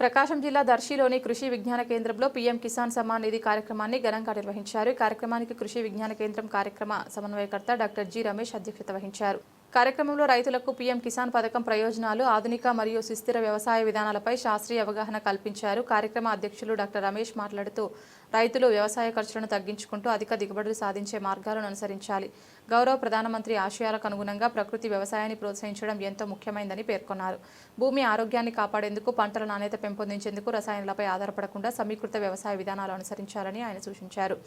ప్రకాశం జిల్లా దర్శిలోని కృషి విజ్ఞాన కేంద్రంలో పీఎం కిసాన్ సమ్మాన్ నిధి కార్యక్రమాన్ని ఘనంగా నిర్వహించారు. ఈ కార్యక్రమానికి కృషి విజ్ఞాన కేంద్రం కార్యక్రమ సమన్వయకర్త డాక్టర్ జి రమేష్ అధ్యక్షత వహించారు. కార్యక్రమంలో రైతులకు పీఎం కిసాన్ పథకం ప్రయోజనాలు ఆధునిక మరియు సుస్థిర వ్యవసాయ విధానాలపై శాస్త్రీయ అవగాహన కల్పించారు. కార్యక్రమ అధ్యక్షులు డాక్టర్ రమేష్ మాట్లాడుతూ రైతులు వ్యవసాయ ఖర్చులను తగ్గించుకుంటూ అధిక దిగుబడులు సాధించే మార్గాలను అనుసరించాలి. గౌరవ ప్రధానమంత్రి ఆశయాలకు అనుగుణంగా ప్రకృతి వ్యవసాయాన్ని ప్రోత్సహించడం ఎంతో ముఖ్యమైనదని పేర్కొన్నారు. భూమి ఆరోగ్యాన్ని కాపాడేందుకు పంటల నాణ్యత పెంపొందించేందుకు రసాయనాలపై ఆధారపడకుండా సమీకృత వ్యవసాయ విధానాలు అనుసరించాలని ఆయన సూచించారు.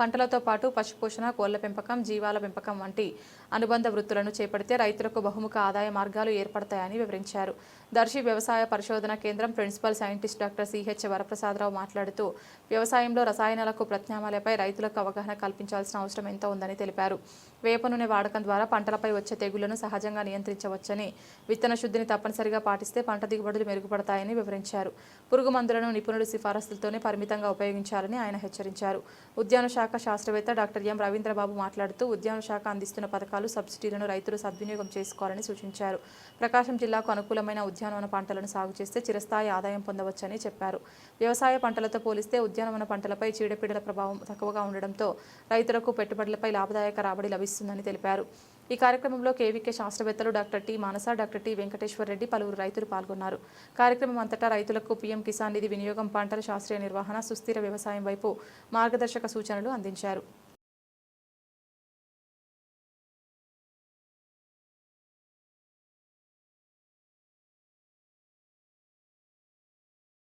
పంటలతో పాటు పశుపోషణ కోళ్ళ పెంపకం జీవాల పెంపకం వంటి అనుబంధ వృత్తులను చేపడుతూ రైతులకు బహుముఖ ఆదాయ మార్గాలు ఏర్పడతాయని వివరించారు. దర్శి వ్యవసాయ పరిశోధన కేంద్రం principal scientist doctor CH Varaprasadarao మాట్లాడుతూ వ్యవసాయంలో రసాయనాలకు ప్రత్యామాలపై రైతులకు అవగాహన కల్పించాల్సిన అవసరం ఎంతో ఉందని తెలిపారు. వేప నూనె వాడకం ద్వారా పంటలపై వచ్చే తెగుళ్ళను సహజంగా నియంత్రించవచ్చని విత్తన శుద్ధిని తప్పనిసరిగా పాటిస్తే పంట దిగుబడులు మెరుగుపడతాయని వివరించారు. పురుగు మందులను నిపుణుల సిఫారసులతోనే పరిమితంగా ఉపయోగించాలని ఆయన హెచ్చరించారు. ఉద్యాన శాఖ శాస్త్రవేత్త డాక్టర్ ఎం రవీంద్రబాబు మాట్లాడుతూ ఉద్యాన శాఖ అందిస్తున్న పథకాలు సబ్సిడీలను రైతులు సద్వినియోగం చేసుకోవాలని సూచించారు. ప్రకాశం జిల్లాకు అనుకూలమైన ఉద్యానవన పంటలను సాగు చేస్తే చిరస్థాయి ఆదాయం పొందవచ్చని చెప్పారు. వ్యవసాయ పంటలతో పోలిస్తే ఉద్యానవన పంటలపై చీడపీడల ప్రభావం తక్కువగా ఉండడంతో రైతులకు పెట్టుబడులపై లాభదాయక రాబడి లభిస్తుందని తెలిపారు. ఈ కార్యక్రమంలో కేవీకే శాస్త్రవేత్తలు doctor T Manasa doctor T Venkateshwar Reddy పలువురు రైతులు పాల్గొన్నారు. కార్యక్రమం అంతటా రైతులకు పీఎం కిసాన్ నిధి వినియోగం పంటల శాస్త్రీయ నిర్వహణ సుస్థిర వ్యవసాయం వైపు మార్గదర్శక సూచనలు అందించారు.